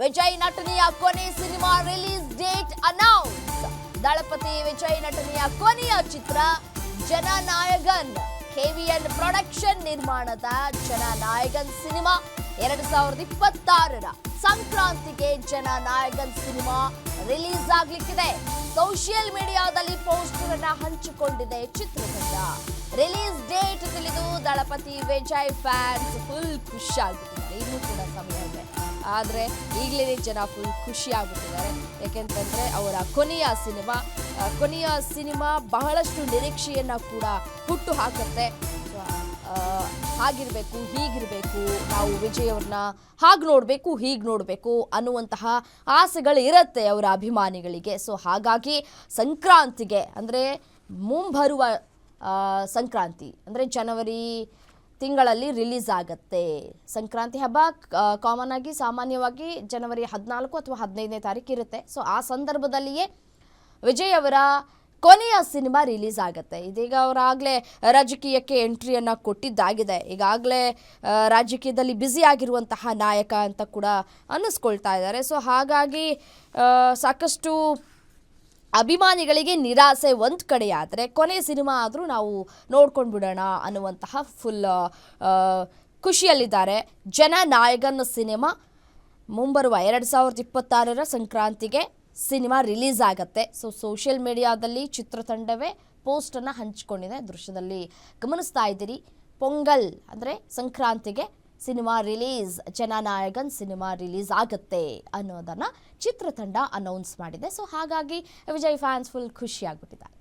ವಿಜಯ್ ನಟನೆಯ ಕೊನೆ cinema release date announce. Thalapathy Vijay ನಟನೆಯ ಕೊನೆಯ ಚಿತ್ರ ಜನನಾಯಕನ್ ಕೆವಿಎನ್ ಪ್ರೊಡಕ್ಷನ್ ನಿರ್ಮಾಣದ ಜನನಾಯಕನ್ ಸಿನಿಮಾ ಎರಡು ಸಾವಿರದ ಇಪ್ಪತ್ತಾರರ ಸಂಕ್ರಾಂತಿಗೆ ಜನನಾಯಕನ್ ಸಿನಿಮಾ ರಿಲೀಸ್ ಆಗ್ಲಿಕ್ಕಿದೆ. ಸೋಷಿಯಲ್ ಮೀಡಿಯಾದಲ್ಲಿ ಪೋಸ್ಟರ್ ಅನ್ನ ಹಂಚಿಕೊಂಡಿದೆ ಚಿತ್ರತಂಡ. ರಿಲೀಸ್ ಡೇಟ್ ತಿಳಿದು ದಳಪತಿ ವಿಜಯ್ ಫ್ಯಾನ್ಸ್ ಫುಲ್ ಖುಷಿ ಆಗ್ಬಿಟ್ಟಿದ್ದಾರೆ. ಇನ್ನೂ ಕೂಡ ಸಮಯ ಇದೆ. ಆದರೆ ಈಗಲೇ ಜನ ಫುಲ್ ಖುಷಿ ಯಾಕೆ ಯಾಕೆಂತಂದ್ರೆ ಅವರ ಕೊನೆಯ ಸಿನಿಮಾ ಕೊನೆಯ ಸಿನಿಮಾ ಬಹಳಷ್ಟು ನಿರೀಕ್ಷೆಯನ್ನು ಕೂಡ ಹುಟ್ಟು ಹಾಕುತ್ತೆ. ಹಾಗಿರಬೇಕು, ಹೀಗಿರಬೇಕು, ನಾವು ವಿಜಯ್ ಹಾಗೆ ನೋಡಬೇಕು, ಹೀಗೆ ನೋಡಬೇಕು ಅನ್ನುವಂತಹ ಆಸೆಗಳು ಇರುತ್ತೆ ಅವರ ಅಭಿಮಾನಿಗಳಿಗೆ. ಸೊ ಹಾಗಾಗಿ ಸಂಕ್ರಾಂತಿಗೆ, ಅಂದರೆ ಮುಂಬರುವ ಸಂಕ್ರಾಂತಿ, ಅಂದರೆ ಜನವರಿ ತಿಂಗಳಲ್ಲಿ ರಿಲೀಸ್ ಆಗುತ್ತೆ. ಸಂಕ್ರಾಂತಿ ಹಬ್ಬ ಕಾಮನ್ ಆಗಿ ಸಾಮಾನ್ಯವಾಗಿ ಜನವರಿ ಹದಿನಾಲ್ಕು ಅಥವಾ ಹದಿನೈದನೇ ತಾರೀಕು ಇರುತ್ತೆ. ಸೊ ಆ ಸಂದರ್ಭದಲ್ಲಿಯೇ ವಿಜಯ್ ಅವರ ಕೊನೆಯ ಸಿನಿಮಾ ರಿಲೀಸ್ ಆಗುತ್ತೆ. ಇದೀಗ ಅವರಾಗಲೇ ರಾಜಕೀಯಕ್ಕೆ ಎಂಟ್ರಿಯನ್ನು ಕೊಟ್ಟಿದ್ದಾಗಿದೆ. ಈಗಾಗಲೇ ರಾಜಕೀಯದಲ್ಲಿ ಬ್ಯುಸಿ ಆಗಿರುವಂತಹ ನಾಯಕ ಅಂತ ಕೂಡ ಅನ್ನಿಸ್ಕೊಳ್ತಾ ಇದ್ದಾರೆ. ಸೊ ಹಾಗಾಗಿ ಸಾಕಷ್ಟು ಅಭಿಮಾನಿಗಳಿಗೆ ನಿರಾಸೆ ಒಂದು ಕಡೆಯಾದರೆ ಕೊನೆ ಸಿನಿಮಾ ಆದರೂ ನಾವು ನೋಡ್ಕೊಂಡು ಬಿಡೋಣ ಅನ್ನುವಂತಹ ಫುಲ್ ಖುಷಿಯಲ್ಲಿದ್ದಾರೆ. ಜನ ನಾಯಕನ ಸಿನಿಮಾ ಮುಂಬರುವ ಎರಡು ಸಾವಿರದ ಇಪ್ಪತ್ತಾರರ ಸಂಕ್ರಾಂತಿಗೆ ಸಿನಿಮಾ ರಿಲೀಸ್ ಆಗತ್ತೆ. ಸೊ ಸೋಷಿಯಲ್ ಮೀಡಿಯಾದಲ್ಲಿ ಚಿತ್ರತಂಡವೇ ಪೋಸ್ಟನ್ನು ಹಂಚಿಕೊಂಡಿದೆ. ದೃಶ್ಯದಲ್ಲಿ ಗಮನಿಸ್ತಾ ಇದ್ದೀರಿ. ಪೊಂಗಲ್ ಅಂದರೆ ಸಂಕ್ರಾಂತಿಗೆ cinema release Jananayagan cinema release ಆಗುತ್ತೆ ಅನ್ನೋದನ್ನು ಚಿತ್ರತಂಡ ಅನೌನ್ಸ್ ಮಾಡಿದೆ. ಸೊ ಹಾಗಾಗಿ ವಿಜಯ್ ಫ್ಯಾನ್ಸ್ ಫುಲ್ ಖುಷಿಯಾಗ್ಬಿಟ್ಟಿದ್ದಾರೆ.